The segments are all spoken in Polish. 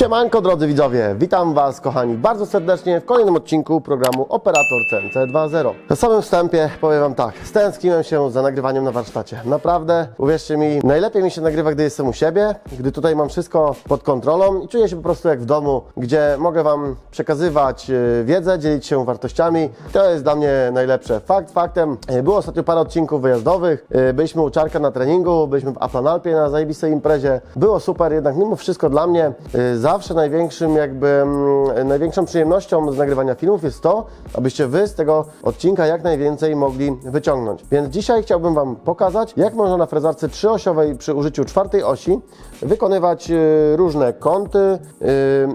Siemanko drodzy widzowie, witam Was kochani bardzo serdecznie w kolejnym odcinku programu Operator CNC 2.0. Na samym wstępie powiem Wam tak, stęskniłem się za nagrywaniem na warsztacie. Naprawdę, uwierzcie mi, najlepiej mi się nagrywa, gdy jestem u siebie, gdy tutaj mam wszystko pod kontrolą i czuję się po prostu jak w domu, gdzie mogę Wam przekazywać e, wiedzę, dzielić się wartościami. To jest dla mnie najlepsze. Fakt faktem, e, było ostatnio parę odcinków wyjazdowych, e, byliśmy u Czarka na treningu, byliśmy w Aplanalpie na zajebistej imprezie. Było super, jednak mimo wszystko dla mnie e, zawsze największym jakby, mm, największą przyjemnością z nagrywania filmów jest to, abyście Wy z tego odcinka jak najwięcej mogli wyciągnąć. Więc dzisiaj chciałbym Wam pokazać, jak można na frezarce trzyosiowej przy użyciu czwartej osi wykonywać e, różne kąty, e,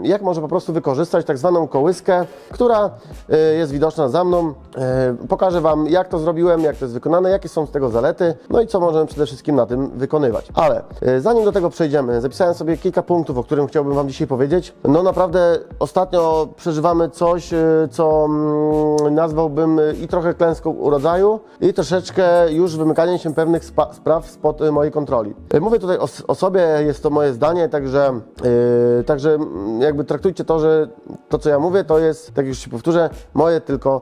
jak można po prostu wykorzystać tak zwaną kołyskę, która e, jest widoczna za mną. Pokażę Wam, jak to zrobiłem, jak to jest wykonane, jakie są z tego zalety, no i co możemy przede wszystkim na tym wykonywać. Ale zanim do tego przejdziemy, zapisałem sobie kilka punktów, o którym chciałbym Wam dzisiaj powiedzieć. No naprawdę ostatnio przeżywamy coś, e, co mm, nazwałbym e, i trochę klęską urodzaju i troszeczkę już wymykaniem się pewnych spraw spod e, mojej kontroli. Mówię tutaj o, o sobie, jest to moje zdanie, także, e, także mm, jakby traktujcie to, że to co ja mówię, to jest, tak już się powtórzę, moje tylko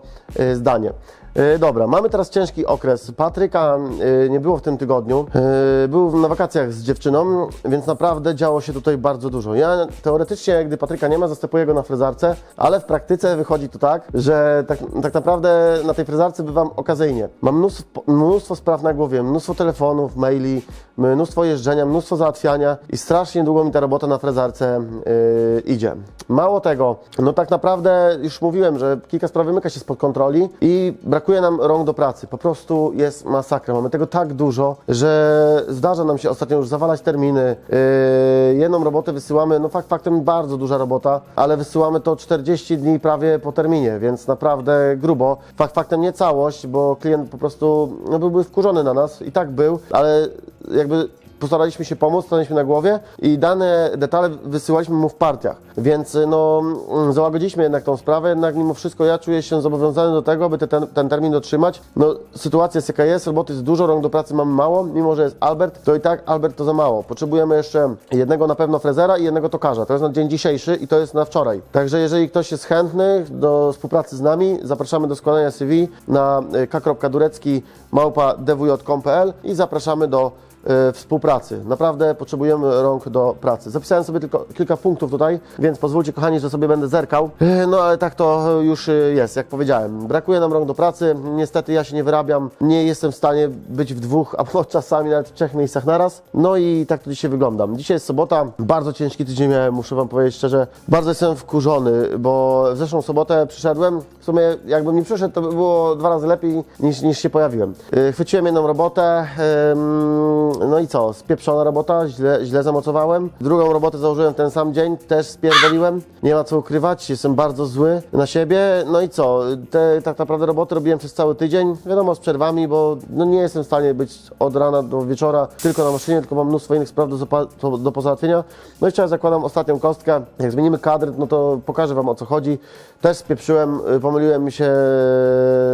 zdanie. E, Dobra, mamy teraz ciężki okres. Patryka e, nie było w tym tygodniu. E, Był na wakacjach z dziewczyną, więc naprawdę działo się tutaj bardzo dużo. Ja teoretycznie, gdy Patryka nie ma, zastępuję go na frezarce, ale w praktyce wychodzi to tak, że tak, tak naprawdę na tej frezarce bywam okazyjnie. Mam mnóstwo, mnóstwo spraw na głowie, mnóstwo telefonów, maili, mnóstwo jeżdżenia, mnóstwo załatwiania i strasznie długo mi ta robota na frezarce e, idzie. Mało tego, no tak naprawdę już mówiłem, że kilka spraw wymyka się spod kontroli i brakuje nam rąk do pracy. Po prostu jest masakra. Mamy tego tak dużo, że zdarza nam się ostatnio już zawalać terminy. Yy, jedną robotę wysyłamy, no fakt faktem bardzo duża robota, ale wysyłamy to 40 dni prawie po terminie, więc naprawdę grubo. Fakt faktem nie całość, bo klient po prostu no, byłby wkurzony na nas i tak był, ale jakby postaraliśmy się pomóc, stanęliśmy na głowie i dane detale wysyłaliśmy mu w partiach. Więc no, mm, załagodziliśmy jednak tą sprawę, jednak mimo wszystko ja czuję się zobowiązany do tego, by te, ten, ten termin dotrzymać. No, sytuacja jest jaka jest, roboty jest dużo, rąk do pracy mamy mało, mimo że jest Albert, to i tak Albert to za mało. Potrzebujemy jeszcze jednego na pewno frezera i jednego tokarza. To jest na dzień dzisiejszy i to jest na wczoraj. Także jeżeli ktoś jest chętny do współpracy z nami, zapraszamy do składania CV na y, k.durecki małpa dwj.com.pl i zapraszamy do współpracy. Naprawdę potrzebujemy rąk do pracy. Zapisałem sobie tylko kilka punktów tutaj, więc pozwólcie kochani, że sobie będę zerkał. E, No ale tak to już e, jest, jak powiedziałem. Brakuje nam rąk do pracy. Niestety ja się nie wyrabiam. Nie jestem w stanie być w dwóch, albo czasami nawet w trzech miejscach naraz. No i tak to dzisiaj wyglądam. Dzisiaj jest sobota. Bardzo ciężki tydzień miałem, muszę Wam powiedzieć szczerze. Bardzo jestem wkurzony, bo w zeszłą sobotę przyszedłem. W sumie jakbym nie przyszedł, to by było dwa razy lepiej niż, niż się pojawiłem. E, Chwyciłem jedną robotę, em, no i co, spieprzona robota, źle, źle zamocowałem. Drugą robotę założyłem ten sam dzień, też spierdoliłem. Nie ma co ukrywać, jestem bardzo zły na siebie. No i co, te tak naprawdę roboty robiłem przez cały tydzień, wiadomo z przerwami, bo no nie jestem w stanie być od rana do wieczora tylko na maszynie, tylko mam mnóstwo innych spraw do, do, pozałatwienia. No i teraz zakładam ostatnią kostkę. Jak zmienimy kadr, no to pokażę Wam o co chodzi. Też spieprzyłem, y, pomyliłem się,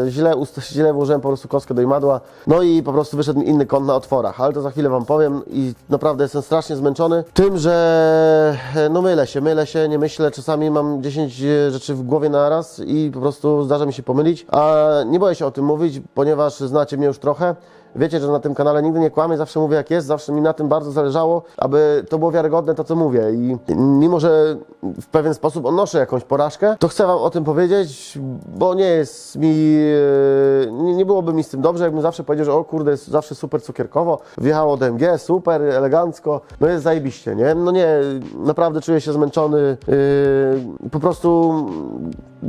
źle, źle włożyłem po prostu kostkę do imadła. No i po prostu wyszedł mi inny kąt na otworach, ale to za chwilę Wam powiem i naprawdę jestem strasznie zmęczony tym, że e, no mylę się, mylę się, nie myślę, czasami mam 10 rzeczy w głowie naraz i po prostu zdarza mi się pomylić, a nie boję się o tym mówić, ponieważ znacie mnie już trochę. Wiecie, że na tym kanale nigdy nie kłamię, zawsze mówię jak jest, zawsze mi na tym bardzo zależało, aby to było wiarygodne to, co mówię. I mimo, że w pewien sposób odnoszę jakąś porażkę, to chcę Wam o tym powiedzieć, bo nie jest mi, e, nie, byłoby mi z tym dobrze, jakbym zawsze powiedział, że o kurde, jest zawsze super cukierkowo, wjechało DMG, super, elegancko, no jest zajebiście, nie? No nie, naprawdę czuję się zmęczony, e, po prostu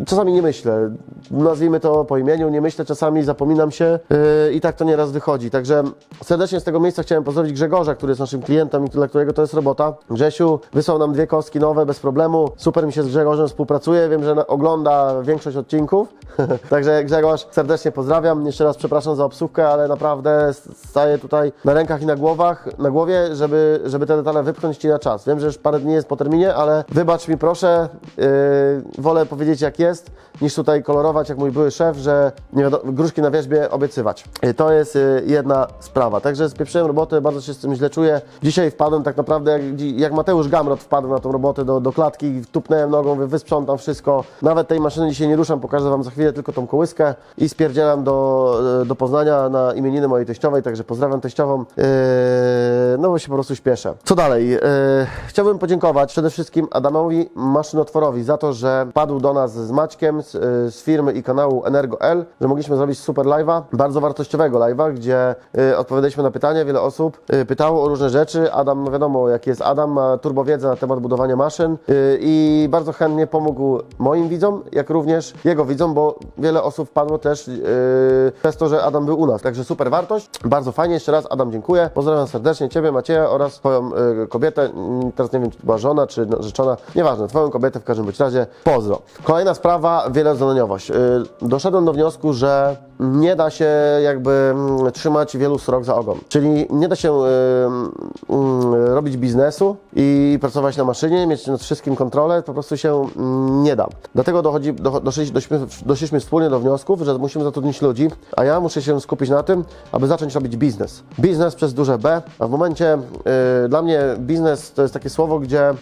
czasami nie myślę, nazwijmy to po imieniu, nie myślę, czasami zapominam się yy, i tak to nieraz wychodzi. Także serdecznie z tego miejsca chciałem pozdrowić Grzegorza, który jest naszym klientem i dla którego to jest robota. Grzesiu wysłał nam dwie kostki nowe bez problemu. Super mi się z Grzegorzem współpracuje, wiem, że ogląda większość odcinków. Także Grzegorz, serdecznie pozdrawiam. Jeszcze raz przepraszam za obsługkę, ale naprawdę staję tutaj na rękach i na głowach, na głowie, żeby, żeby te detale wypchnąć Ci na czas. Wiem, że już parę dni jest po terminie, ale wybacz mi proszę, yy, wolę powiedzieć jak jest, niż tutaj kolorować jak mój były szef, że nie wiadomo, gruszki na wierzbie obiecywać. Y, To jest y, jedna sprawa. Także spieprzyłem robotę, bardzo się z tym źle czuję. Dzisiaj wpadłem tak naprawdę, jak, jak Mateusz Gamrot wpadł na tą robotę do, do klatki, tupnąłem nogą, wy- wysprzątam wszystko. Nawet tej maszyny dzisiaj nie ruszam, pokażę Wam za chwilę tylko tą kołyskę i spierdzielam do, y, do Poznania na imieniny mojej teściowej, także pozdrawiam teściową. Yy, no bo się po prostu śpieszę. Co dalej? Yy, chciałbym podziękować przede wszystkim Adamowi Maszynotworowi za to, że padł do nas z Maćkiem z, yy, z firmy i kanału Energo L, że mogliśmy zrobić super live'a, bardzo wartościowego live'a, gdzie yy, odpowiadaliśmy na pytania. Wiele osób yy, pytało o różne rzeczy. Adam, no wiadomo, jaki jest Adam, ma turbowiedzę na temat budowania maszyn yy, i bardzo chętnie pomógł moim widzom, jak również jego widzom, bo wiele osób wpadło też yy, przez to, że Adam był u nas. Także super wartość. Bardzo fajnie. Jeszcze raz Adam dziękuję. Pozdrawiam serdecznie Ciebie, Macieja oraz Twoją y, kobietę. Mm, Teraz nie wiem, czy była żona, czy narzeczona. Nieważne, Twoją kobietę w każdym bądź razie. Pozdro. Kolejna sprawa, wielozadaniowość. Y, Doszedłem do wniosku, że nie da się jakby mm, trzymać wielu srok za ogon. Czyli nie da się y, mm, robić biznesu i pracować na maszynie, mieć nad wszystkim kontrolę, po prostu się mm, nie da. Dlatego dochodzi, do, doszliśmy, doszliśmy, wspólnie do wniosków, że musimy zatrudnić ludzi, a ja muszę się skupić na tym, aby zacząć robić biznes. Biznes przez duże B, a w momencie y, dla mnie biznes to jest takie słowo, gdzie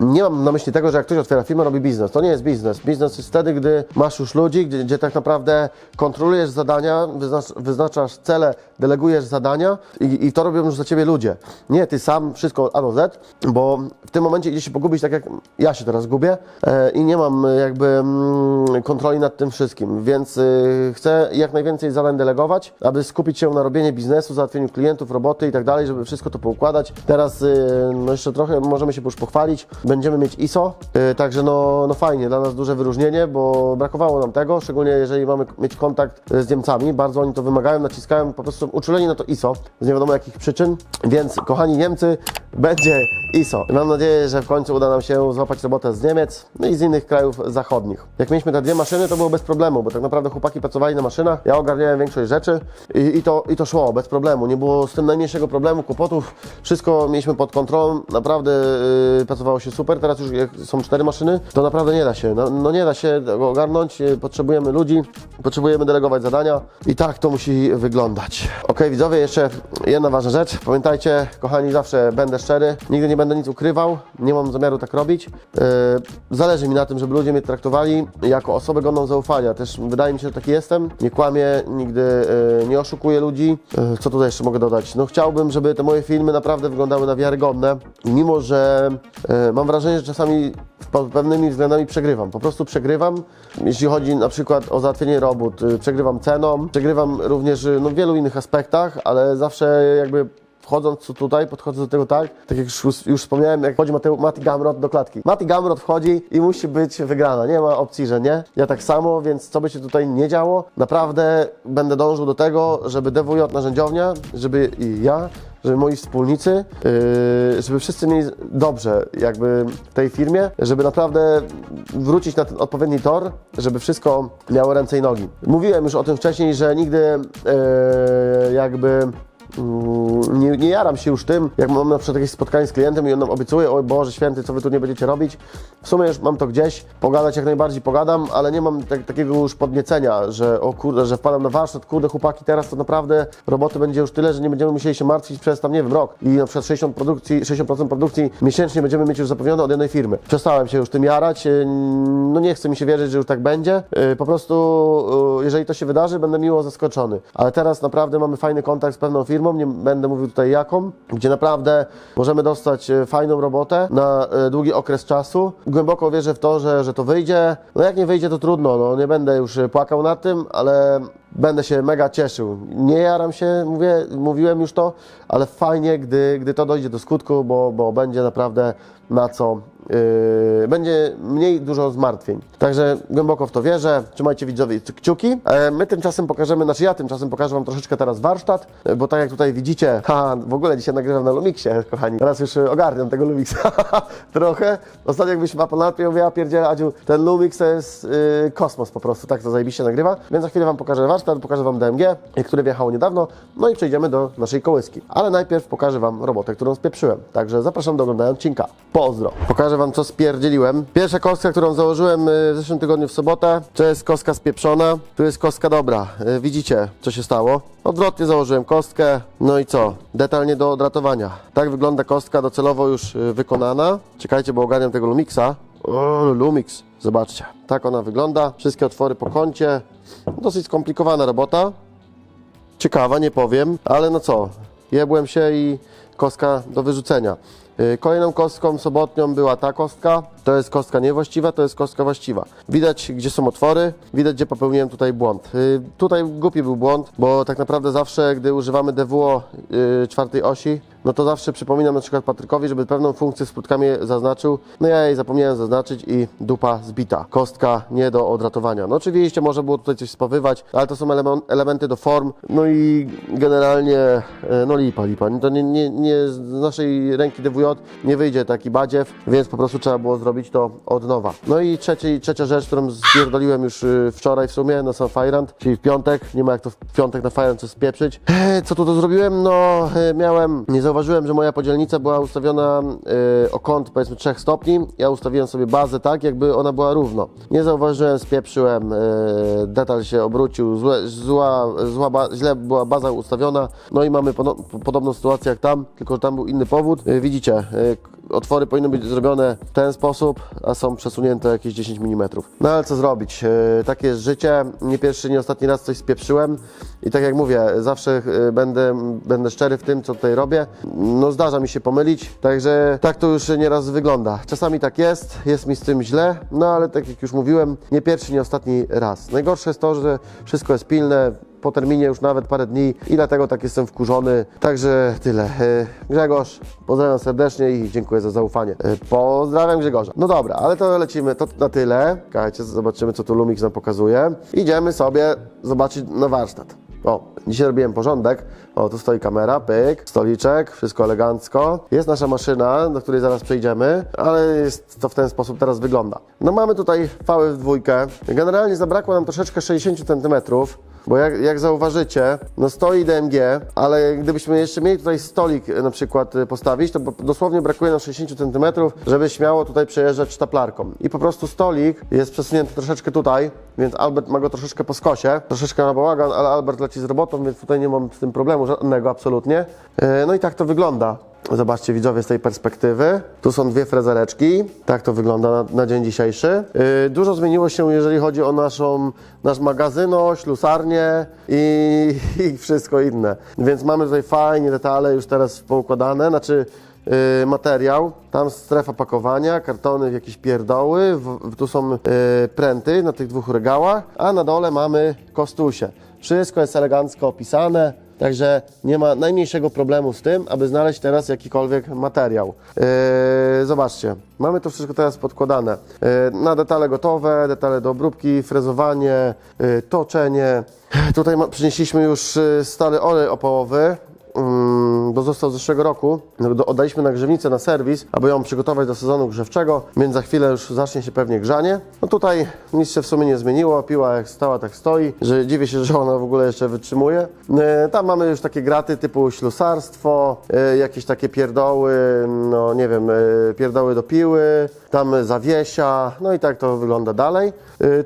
nie mam na myśli tego, że jak ktoś otwiera firmę, robi biznes. To nie jest biznes. Biznes jest wtedy, gdy masz już ludzi, gdzie, gdzie tak naprawdę kontrolujesz zadania, wyznacz, wyznaczasz cele, delegujesz zadania i, i to robią już za ciebie ludzie. Nie ty sam wszystko A do Z, bo w tym momencie idzie się pogubić tak jak ja się teraz gubię e, i nie mam jakby mm, kontroli nad tym wszystkim, więc y, chcę jak najwięcej zadań delegować, aby skupić się na robieniu biznesu, załatwieniu klientów, roboty i tak dalej, żeby wszystko to poukładać. Teraz y, no jeszcze trochę możemy się już pochwalić, będziemy mieć ISO, y, także no, no fajnie, dla nas duże wyróżnienie, bo brakowało nam tego, szczególnie jeżeli mamy mieć kontakt y, z Niemcami, bardzo oni to wymagają, naciskają, po prostu uczuleni na to ISO, z nie wiadomo jakich przyczyn, więc kochani Niemcy, będzie ISO. Mam nadzieję, że w końcu uda nam się złapać robotę z Niemiec no i z innych krajów zachodnich. Jak mieliśmy te dwie maszyny, to było bez problemu, bo tak naprawdę chłopaki pracowali na maszynach, ja ogarniałem większość rzeczy i, i, to, i to szło bez problemu. Nie było z tym najmniejszego problemu, kłopotów, wszystko mieliśmy pod kontrolą, naprawdę yy, pracowało się super. Teraz już jak są cztery maszyny, to naprawdę nie da się, no, no nie da się ogarnąć, yy, potrzebujemy ludzi, potrzebujemy delegować zadania i tak to musi wyglądać. Ok, widzowie, jeszcze jedna ważna rzecz. Pamiętajcie, kochani, zawsze będę szczery, nigdy nie będę nic ukrywał, nie mam zamiaru tak robić. Yy, zależy mi na tym, żeby ludzie mnie traktowali jako osobę godną zaufania. Też wydaje mi się, że taki jestem. Nie kłamię, nigdy yy, nie oszukuję ludzi. Yy, co tutaj jeszcze mogę dodać? No chciałbym, żeby te moje filmy naprawdę wyglądały na wiarygodne. Mimo, że mam wrażenie, że czasami pewnymi względami przegrywam. Po prostu przegrywam, jeśli chodzi na przykład o załatwienie robót. Przegrywam ceną, przegrywam również no, w wielu innych aspektach, ale zawsze jakby wchodząc tu- tutaj, podchodzę do tego tak, tak jak już, już wspomniałem, jak wchodzi Mateu, Mati Gamrot do klatki. Mati Gamrot wchodzi i musi być wygrana, nie ma opcji, że nie. Ja tak samo, więc co by się tutaj nie działo, naprawdę będę dążył do tego, żeby DWJ narzędziownia, żeby i ja, żeby moi wspólnicy, yy, żeby wszyscy mieli dobrze jakby w tej firmie, żeby naprawdę wrócić na ten odpowiedni tor, żeby wszystko miało ręce i nogi. Mówiłem już o tym wcześniej, że nigdy yy, jakby nie, nie jaram się już tym, jak mam na przykład jakieś spotkanie z klientem i on nam obiecuje, oj Boże Święty, co Wy tu nie będziecie robić. W sumie już mam to gdzieś, pogadać jak najbardziej pogadam, ale nie mam tak, takiego już podniecenia, że o kurde, że wpadam na warsztat, kurde chłopaki, teraz to naprawdę roboty będzie już tyle, że nie będziemy musieli się martwić przez tam, nie wiem, rok. I na przykład 60%, produkcji, 60% produkcji miesięcznie będziemy mieć już zapewnione od jednej firmy. Przestałem się już tym jarać, yy, no nie chce mi się wierzyć, że już tak będzie. Yy, Po prostu, yy, jeżeli to się wydarzy, będę miło zaskoczony. Ale teraz naprawdę mamy fajny kontakt z pewną firmą, nie będę mówił tutaj jaką, gdzie naprawdę możemy dostać e, fajną robotę na e, długi okres czasu. Głęboko wierzę w to, że, że to wyjdzie. No jak nie wyjdzie, to trudno, no nie będę już e, płakał nad tym, ale będę się mega cieszył. Nie jaram się, mówię, mówiłem już to, ale fajnie, gdy, gdy to dojdzie do skutku, bo, bo będzie naprawdę na co Yy, będzie mniej dużo zmartwień. Także głęboko w to wierzę. Trzymajcie widzowie kciuki. E, my tymczasem pokażemy, znaczy ja tymczasem pokażę Wam troszeczkę teraz warsztat, bo tak jak tutaj widzicie, ha, w ogóle dzisiaj nagrywam na Lumixie, kochani. Teraz już e, ogarniam tego Lumixa trochę. Ostatnio jak byliśmy w Apple Lab, ja mówię, pierdzielę, Adziu, ten Lumix to jest yy, kosmos po prostu, tak to zajebiście nagrywa. Więc za chwilę Wam pokażę warsztat, pokażę Wam DMG, które wjechało niedawno, no i przejdziemy do naszej kołyski. Ale najpierw pokażę Wam robotę, którą spieprzyłem. Także zapraszam do oglądania odcinka. Pozdro! Pokażę pokażę Wam, co spierdzieliłem. Pierwsza kostka, którą założyłem y, w zeszłym tygodniu w sobotę, to jest kostka spieprzona, tu jest kostka dobra. Y, Widzicie, co się stało? Odwrotnie założyłem kostkę, no i co? Detalnie do odratowania. Tak wygląda kostka docelowo już y, wykonana. Czekajcie, bo ogarniam tego Lumiksa. O, Lumix, zobaczcie. Tak ona wygląda. Wszystkie otwory po kącie. Dosyć skomplikowana robota. Ciekawa, nie powiem, ale no co, jebłem się i kostka do wyrzucenia. Yy, Kolejną kostką sobotnią była ta kostka. To jest kostka niewłaściwa, to jest kostka właściwa. Widać, gdzie są otwory, widać, gdzie popełniłem tutaj błąd. Yy, Tutaj głupi był błąd, bo tak naprawdę zawsze, gdy używamy DWO yy, czwartej osi, no to zawsze przypominam na przykład Patrykowi, żeby pewną funkcję z płytkami zaznaczył. No ja jej zapomniałem zaznaczyć i dupa zbita. Kostka nie do odratowania. No oczywiście można było tutaj coś spowywać, ale to są elemen- elementy do form. No i generalnie, e, no lipa, lipa. To nie, nie, nie z naszej ręki DWJ nie wyjdzie taki badziew, więc po prostu trzeba było zrobić to od nowa. No i trzeci, trzecia rzecz, którą spierdoliłem już y, wczoraj w sumie na sam Fajrant, czyli w piątek. Nie ma jak to w piątek na Fajrant coś spieprzyć. E, Co tu to zrobiłem? No e, miałem, nie zauważyłem, że moja podzielnica była ustawiona e, o kąt powiedzmy 3 stopni. Ja ustawiłem sobie bazę tak, jakby ona była równo. Nie zauważyłem, spieprzyłem, e, detal się obrócił, złe, zła, zła ba, źle była baza ustawiona. No i mamy pono, podobną sytuację jak tam, tylko że tam był inny powód. E, Widzicie, e, otwory powinny być zrobione w ten sposób, a są przesunięte jakieś 10 mm. No ale co zrobić? E, Takie jest życie. Nie pierwszy, nie ostatni raz coś spieprzyłem i tak jak mówię, zawsze e, będę, będę szczery w tym, co tutaj robię. No zdarza mi się pomylić, także tak to już nieraz wygląda. Czasami tak jest, jest mi z tym źle, no ale tak jak już mówiłem, nie pierwszy, nie ostatni raz. Najgorsze jest to, że wszystko jest pilne, po terminie już nawet parę dni i dlatego tak jestem wkurzony. Także tyle. E, Grzegorz, pozdrawiam serdecznie i dziękuję za zaufanie. E, Pozdrawiam Grzegorza. No dobra, ale to lecimy, to na tyle. Czekajcie, zobaczymy co tu Lumix nam pokazuje. Idziemy sobie zobaczyć na warsztat. O, dzisiaj robiłem porządek. O, tu stoi kamera, pyk, stoliczek, wszystko elegancko. Jest nasza maszyna, do której zaraz przejdziemy, ale jest to w ten sposób teraz wygląda. No mamy tutaj fały w dwójkę. Generalnie zabrakło nam troszeczkę 60 cm. Bo jak, jak zauważycie, no stoi DMG, ale gdybyśmy jeszcze mieli tutaj stolik na przykład e, postawić, to dosłownie brakuje nam 60 cm, żeby śmiało tutaj przejeżdżać sztaplarką. I po prostu stolik jest przesunięty troszeczkę tutaj, więc Albert ma go troszeczkę po skosie, troszeczkę na bałagan, ale Albert leci z robotą, więc tutaj nie mam z tym problemu żadnego absolutnie. E, No i tak to wygląda. Zobaczcie widzowie z tej perspektywy. Tu są dwie frezereczki. Tak to wygląda na, na dzień dzisiejszy. Yy, dużo zmieniło się, jeżeli chodzi o naszą, nasz magazyno, ślusarnię i, i wszystko inne. Więc mamy tutaj fajnie detale już teraz poukładane, znaczy yy, materiał. Tam strefa pakowania, kartony, jakieś pierdoły. W, tu są yy, pręty na tych dwóch regałach, a na dole mamy kostusie. Wszystko jest elegancko opisane. Także nie ma najmniejszego problemu z tym, aby znaleźć teraz jakikolwiek materiał. Yy, zobaczcie, mamy to wszystko teraz podkładane. Yy, na detale gotowe, detale do obróbki, frezowanie, yy, toczenie. Tutaj przynieśliśmy już yy, stary olej opałowy. Mm, bo został z zeszłego roku. Oddaliśmy na grzewnicę na serwis, aby ją przygotować do sezonu grzewczego, więc za chwilę już zacznie się pewnie grzanie. No tutaj nic się w sumie nie zmieniło, piła jak stała, tak stoi, że dziwię się, że ona w ogóle jeszcze wytrzymuje. E, Tam mamy już takie graty typu ślusarstwo, e, jakieś takie pierdoły, no nie wiem, e, pierdoły do piły, tam zawiesia, no i tak to wygląda dalej.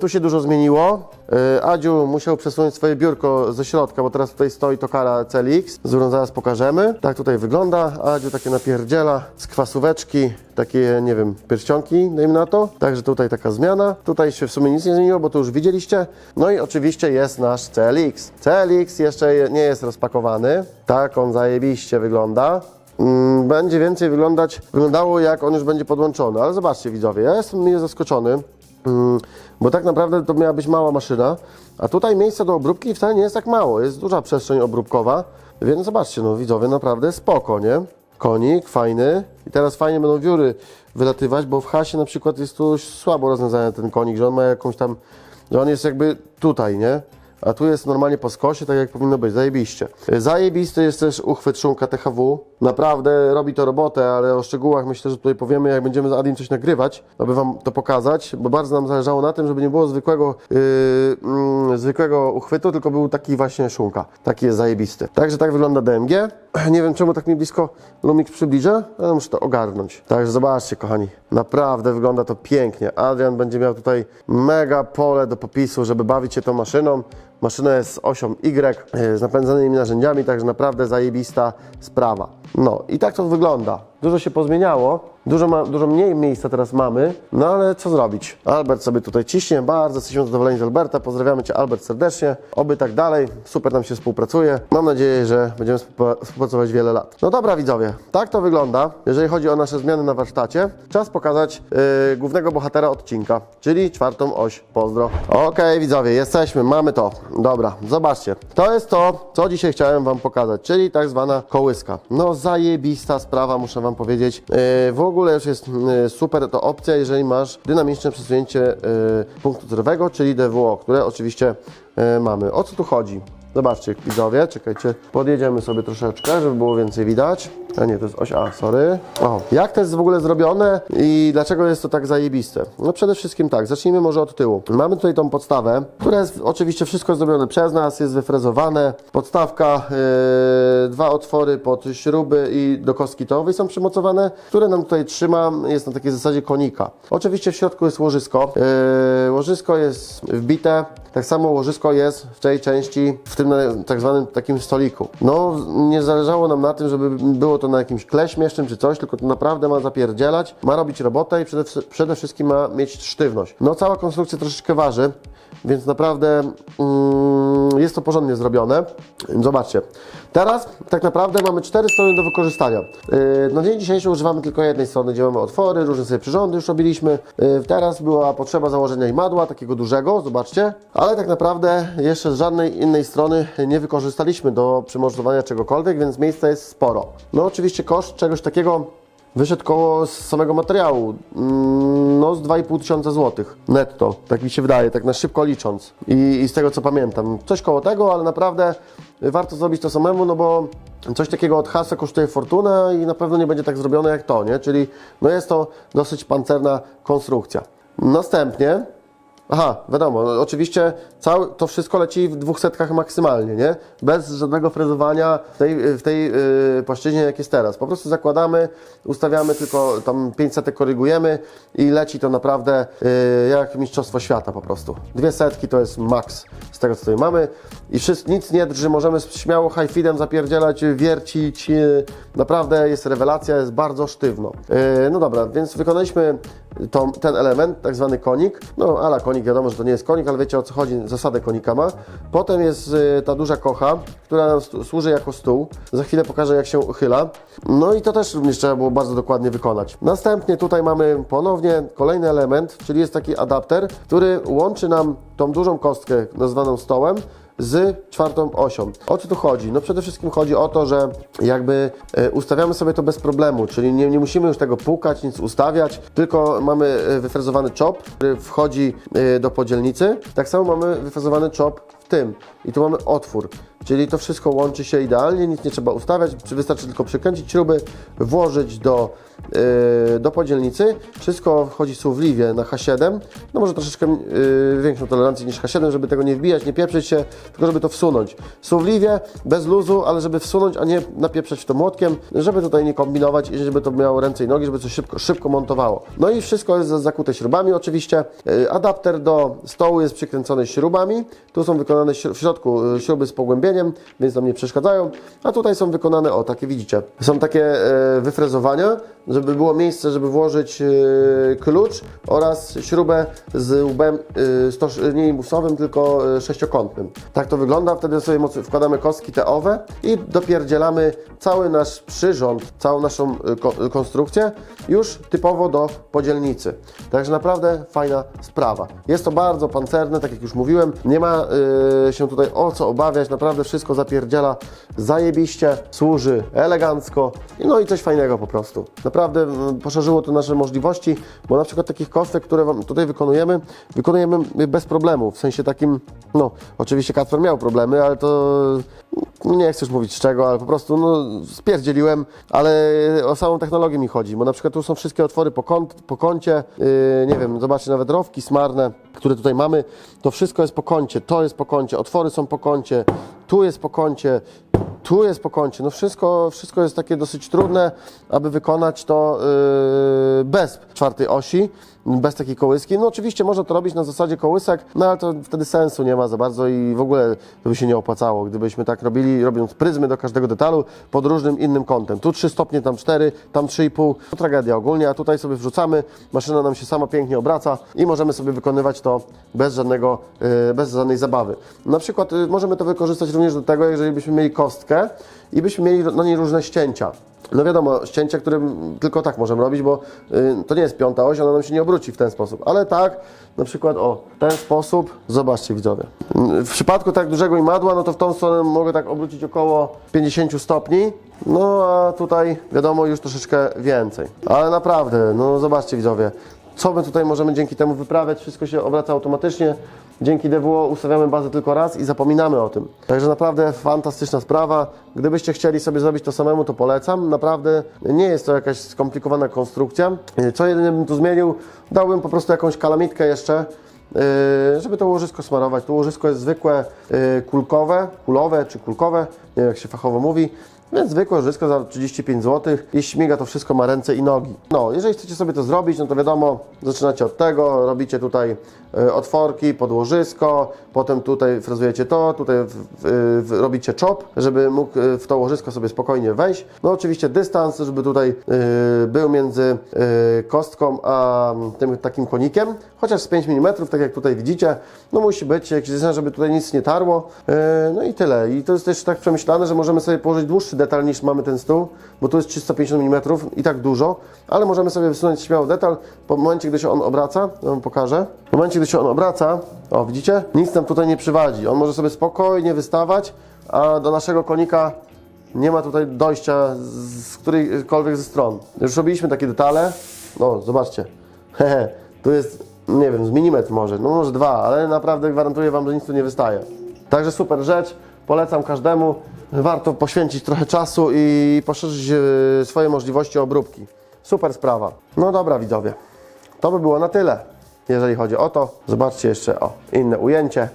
Tu się dużo zmieniło. E, Adziu musiał przesunąć swoje biurko ze środka, bo teraz tutaj stoi tokara CLX, którą zaraz pokażemy. Tak tutaj wygląda. Adziu takie napierdziela z kwasóweczki, takie, nie wiem, pierścionki, dajmy na to. Także tutaj taka zmiana. Tutaj się w sumie nic nie zmieniło, bo to już widzieliście. No i oczywiście jest nasz CLX. CLX jeszcze je- nie jest rozpakowany. Tak on zajebiście wygląda. Mm, Będzie więcej wyglądać, wyglądało jak on już będzie podłączony, ale zobaczcie widzowie, ja jestem mnie zaskoczony, mm, bo tak naprawdę to miała być mała maszyna, a tutaj miejsca do obróbki wcale nie jest tak mało, jest duża przestrzeń obróbkowa, więc zobaczcie, no widzowie, naprawdę spoko, nie? Konik, fajny i teraz fajnie będą wióry wylatywać, bo w hasie na przykład jest tu słabo rozwiązany ten konik, że on ma jakąś tam, że on jest jakby tutaj, nie? a tu jest normalnie po skosie, tak jak powinno być, zajebiście. Zajebisty jest też uchwyt szumka THW, naprawdę robi to robotę, ale o szczegółach myślę, że tutaj powiemy, jak będziemy z Adim coś nagrywać, aby Wam to pokazać, bo bardzo nam zależało na tym, żeby nie było zwykłego, yy, mm, zwykłego uchwytu, tylko był taki właśnie szumka, taki jest zajebisty. Także tak wygląda DMG. Nie wiem, czemu tak mi blisko Lumix przybliża, ale muszę to ogarnąć. Także zobaczcie, kochani, naprawdę wygląda to pięknie. Adrian będzie miał tutaj mega pole do popisu, żeby bawić się tą maszyną. Maszyna jest z osią Y, e, z napędzanymi narzędziami, także naprawdę zajebista sprawa. No i tak to wygląda. Dużo się pozmieniało, dużo, ma, dużo mniej miejsca teraz mamy, no ale co zrobić? Albert sobie tutaj ciśnie, bardzo jesteśmy zadowoleni z Alberta, pozdrawiamy Cię Albert serdecznie, oby tak dalej, super nam się współpracuje. Mam nadzieję, że będziemy współpra- współpracować wiele lat. No dobra widzowie, tak to wygląda, jeżeli chodzi o nasze zmiany na warsztacie. Czas pokazać yy, głównego bohatera odcinka, czyli czwartą oś, pozdro. Okej widzowie, jesteśmy, mamy to. Dobra, zobaczcie, to jest to, co dzisiaj chciałem Wam pokazać, czyli tak zwana kołyska. No zajebista sprawa, muszę Wam powiedzieć. Yy, w ogóle już jest yy, super to opcja, jeżeli masz dynamiczne przesunięcie yy, punktu zerowego, czyli DWO, które oczywiście yy, mamy. O co tu chodzi? Zobaczcie, widzowie, czekajcie, podjedziemy sobie troszeczkę, żeby było więcej widać. A nie, to jest oś A, sorry. O, jak to jest w ogóle zrobione i dlaczego jest to tak zajebiste? No przede wszystkim tak, zacznijmy może od tyłu. Mamy tutaj tą podstawę, która jest oczywiście wszystko zrobione przez nas, jest wyfrezowane. Podstawka, yy, dwa otwory pod śruby i do kostki tołowej są przymocowane, które nam tutaj trzyma, jest na takiej zasadzie konika. Oczywiście w środku jest łożysko. Yy, łożysko jest wbite, tak samo łożysko jest w tej części, w tym na- tak zwanym takim stoliku. No, nie zależało nam na tym, żeby było to na jakimś tle śmiesznym czy coś, tylko to naprawdę ma zapierdzielać, ma robić robotę i przede, przede wszystkim ma mieć sztywność. No, cała konstrukcja troszeczkę waży, więc naprawdę mm, jest to porządnie zrobione. Zobaczcie. Teraz tak naprawdę mamy cztery strony do wykorzystania. Yy, Na dzień dzisiejszy używamy tylko jednej strony, gdzie mamy otwory, różne sobie przyrządy już robiliśmy. Yy, Teraz była potrzeba założenia imadła, takiego dużego, zobaczcie. Ale tak naprawdę jeszcze z żadnej innej strony nie wykorzystaliśmy do przymocowania czegokolwiek, więc miejsca jest sporo. No oczywiście koszt czegoś takiego Wyszedł koło z samego materiału, mm, no z 2,5 tysiąca złotych netto, tak mi się wydaje, tak na szybko licząc. I, I z tego co pamiętam, coś koło tego, ale naprawdę warto zrobić to samemu, no bo coś takiego od Hasa kosztuje fortunę i na pewno nie będzie tak zrobione jak to, nie? Czyli no jest to dosyć pancerna konstrukcja. Następnie Aha, wiadomo, no, oczywiście całe, to wszystko leci w dwóch setkach maksymalnie, nie? Bez żadnego frezowania w tej, w tej yy, płaszczyźnie, jak jest teraz. Po prostu zakładamy, ustawiamy tylko tam 5 setek korygujemy i leci to naprawdę yy, jak mistrzostwo świata po prostu. Dwie setki to jest maks z tego, co tutaj mamy i wszystko, nic nie drży, możemy śmiało high feedem zapierdzielać, wiercić, yy, naprawdę jest rewelacja, jest bardzo sztywno. Yy, no dobra, więc wykonaliśmy tą, ten element, tak zwany konik, no ala konik, wiadomo, że to nie jest konik, ale wiecie o co chodzi, zasadę konika ma. Potem jest y, ta duża kocha, która nam służy jako stół. Za chwilę pokażę jak się uchyla. No i to też również trzeba było bardzo dokładnie wykonać. Następnie tutaj mamy ponownie kolejny element, czyli jest taki adapter, który łączy nam tą dużą kostkę nazwaną stołem z czwartą osią. O co tu chodzi? No przede wszystkim chodzi o to, że jakby e, ustawiamy sobie to bez problemu, czyli nie, nie musimy już tego pukać, nic ustawiać, tylko mamy e, wyfrezowany czop, który wchodzi e, do podzielnicy. Tak samo mamy wyfrezowany czop w tym i tu mamy otwór, czyli to wszystko łączy się idealnie, nic nie trzeba ustawiać, wystarczy tylko przykręcić śruby, włożyć do, e, do podzielnicy, wszystko wchodzi suwliwie na H7, no może troszeczkę e, większą tolerancję niż H7, żeby tego nie wbijać, nie pieprzyć się, tylko żeby to wsunąć. Suwliwie, bez luzu, ale żeby wsunąć, a nie napieprzać to młotkiem, żeby tutaj nie kombinować i żeby to miało ręce i nogi, żeby coś szybko, szybko montowało. No i wszystko jest zakute śrubami oczywiście. E, Adapter do stołu jest przykręcony śrubami. Tu są wykonane śru- w środku e, śruby z pogłębieniem, więc nam nie przeszkadzają. A tutaj są wykonane, o takie widzicie, są takie e, wyfrezowania, żeby było miejsce, żeby włożyć e, klucz oraz śrubę z łbem e, nie imbusowym, tylko sześciokątnym. Tak to wygląda, wtedy sobie wkładamy kostki te owe i dopierdzielamy cały nasz przyrząd, całą naszą ko- konstrukcję już typowo do podzielnicy. Także naprawdę fajna sprawa. Jest to bardzo pancerne, tak jak już mówiłem, nie ma y, się tutaj o co obawiać, naprawdę wszystko zapierdziela. Zajebiście, służy elegancko, no i coś fajnego po prostu. Naprawdę mm, poszerzyło to nasze możliwości, bo na przykład takich kostek, które Wam tutaj wykonujemy, wykonujemy bez problemu, w sensie takim, no oczywiście Kacper miał problemy, ale to no nie już mówić z czego, ale po prostu no, spierdzieliłem, ale o samą technologię mi chodzi, bo na przykład tu są wszystkie otwory po, kąt, po kącie, yy, nie wiem, zobaczcie, nawet rowki smarne, które tutaj mamy, to wszystko jest po kącie, to jest po kącie, otwory są po kącie, tu jest po kącie, tu jest po kącie, no wszystko, wszystko jest takie dosyć trudne, aby wykonać to yy, bez czwartej osi, bez takiej kołyski. No oczywiście można to robić na zasadzie kołysek, no ale to wtedy sensu nie ma za bardzo i w ogóle to by się nie opłacało, gdybyśmy tak robili, robiąc pryzmy do każdego detalu pod różnym innym kątem. Tu 3 stopnie, tam 4, tam 3,5. To tragedia ogólnie, a tutaj sobie wrzucamy, maszyna nam się sama pięknie obraca i możemy sobie wykonywać to bez żadnego, yy, bez żadnej zabawy. Na przykład yy, możemy to wykorzystać również do tego, jeżeli byśmy mieli kostkę i byśmy mieli na niej różne ścięcia. No wiadomo, ścięcia, które tylko tak możemy robić, bo y, to nie jest piąta oś, ona nam się nie obróci w ten sposób. Ale tak, na przykład o, ten sposób, zobaczcie widzowie. Y, W przypadku tak dużego imadła, no to w tą stronę mogę tak obrócić około 50 stopni. No a tutaj wiadomo już troszeczkę więcej. Ale naprawdę, no zobaczcie widzowie, co my tutaj możemy dzięki temu wyprawiać, wszystko się obraca automatycznie. Dzięki DWO ustawiamy bazę tylko raz i zapominamy o tym. Także naprawdę fantastyczna sprawa. Gdybyście chcieli sobie zrobić to samemu, to polecam. Naprawdę nie jest to jakaś skomplikowana konstrukcja. Co jedynie bym tu zmienił, dałbym po prostu jakąś kalamitkę jeszcze, yy, żeby to łożysko smarować. To łożysko jest zwykłe, yy, kulkowe, kulowe czy kulkowe, nie wiem jak się fachowo mówi. Więc zwykłe łożysko za 35 zł i śmiga to wszystko ma ręce i nogi. No, jeżeli chcecie sobie to zrobić, no to wiadomo, zaczynacie od tego, robicie tutaj e, otworki pod łożysko, potem tutaj frezujecie to, tutaj w, w, robicie czop, żeby mógł e, w to łożysko sobie spokojnie wejść. No oczywiście dystans, żeby tutaj e, był między e, kostką a tym takim konikiem, chociaż z 5 mm, tak jak tutaj widzicie, no musi być dystans, żeby tutaj nic nie tarło. E, no i tyle. I to jest też tak przemyślane, że możemy sobie położyć dłuższy detal niż mamy ten stół, bo tu jest 350 mm i tak dużo, ale możemy sobie wysunąć śmiało detal po momencie, gdy się on obraca, ja Wam pokażę. W momencie, gdy się on obraca, o widzicie, nic nam tutaj nie przywadzi. On może sobie spokojnie wystawać, a do naszego konika nie ma tutaj dojścia z którejkolwiek ze stron. Już robiliśmy takie detale, no zobaczcie, hehe, tu jest, nie wiem, z milimetr może, no może dwa, ale naprawdę gwarantuję Wam, że nic tu nie wystaje. Także super rzecz, polecam każdemu. Warto poświęcić trochę czasu i poszerzyć e, swoje możliwości obróbki. Super sprawa. No dobra widzowie, to by było na tyle, jeżeli chodzi o to. Zobaczcie jeszcze, o, inne ujęcie.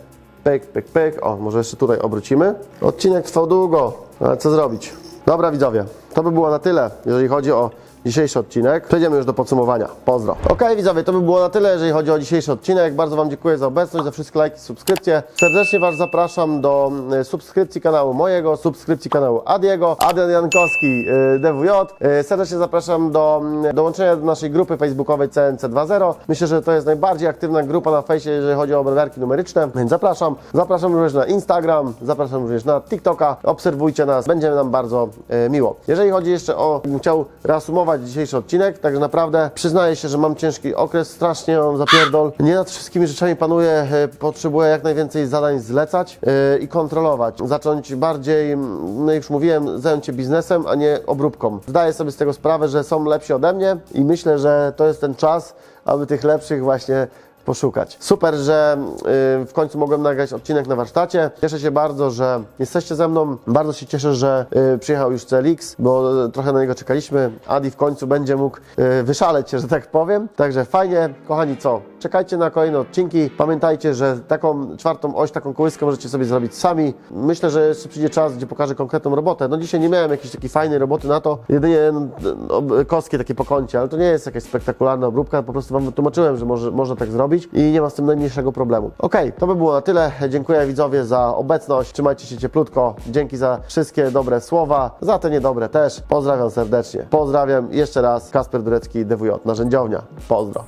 Pyk, pyk, pyk. O, może jeszcze tutaj obrócimy. Odcinek trwał długo, ale co zrobić? Dobra widzowie, to by było na tyle, jeżeli chodzi o dzisiejszy odcinek. Przejdziemy już do podsumowania. Pozdro. Ok, widzowie, to by było na tyle, jeżeli chodzi o dzisiejszy odcinek. Bardzo Wam dziękuję za obecność, za wszystkie lajki, subskrypcje. Serdecznie Was zapraszam do e, subskrypcji kanału mojego, subskrypcji kanału Adiego, Adrian Jankowski, e, DWJ. E, Serdecznie zapraszam do dołączenia do naszej grupy facebookowej CNC 2.0. Myślę, że to jest najbardziej aktywna grupa na fejsie, jeżeli chodzi o obrabiarki numeryczne, więc zapraszam. Zapraszam również na Instagram, zapraszam również na TikToka. Obserwujcie nas, będzie nam bardzo miło. Jeżeli chodzi jeszcze o, chciał reasumować dzisiejszy odcinek, także naprawdę przyznaję się, że mam ciężki okres, strasznie mam zapierdol. Nie nad wszystkimi rzeczami panuję, e, potrzebuję jak najwięcej zadań zlecać e, i kontrolować. Zacząć bardziej, no już mówiłem, zająć się biznesem, a nie obróbką. Zdaję sobie z tego sprawę, że są lepsi ode mnie i myślę, że to jest ten czas, aby tych lepszych właśnie poszukać. Super, że y, w końcu mogłem nagrać odcinek na warsztacie. Cieszę się bardzo, że jesteście ze mną. Bardzo się cieszę, że y, przyjechał już CLX, bo y, trochę na niego czekaliśmy. Adi w końcu będzie mógł wyszaleć się, że tak powiem. Także fajnie. Kochani, co? Czekajcie na kolejne odcinki. Pamiętajcie, że taką czwartą oś, taką kołyskę możecie sobie zrobić sami. Myślę, że jeszcze przyjdzie czas, gdzie pokażę konkretną robotę. No dzisiaj nie miałem jakiejś takiej fajnej roboty na to. Jedynie no, ob- kostki takie po kącie, ale to nie jest jakaś spektakularna obróbka. Po prostu Wam wytłumaczyłem, że może, można tak zrobić i nie ma z tym najmniejszego problemu. Ok, to by było na tyle. Dziękuję widzowie za obecność. Trzymajcie się cieplutko. Dzięki za wszystkie dobre słowa, za te niedobre też. Pozdrawiam serdecznie. Pozdrawiam jeszcze raz. Kasper Durecki, DWJ, narzędziownia. Pozdro.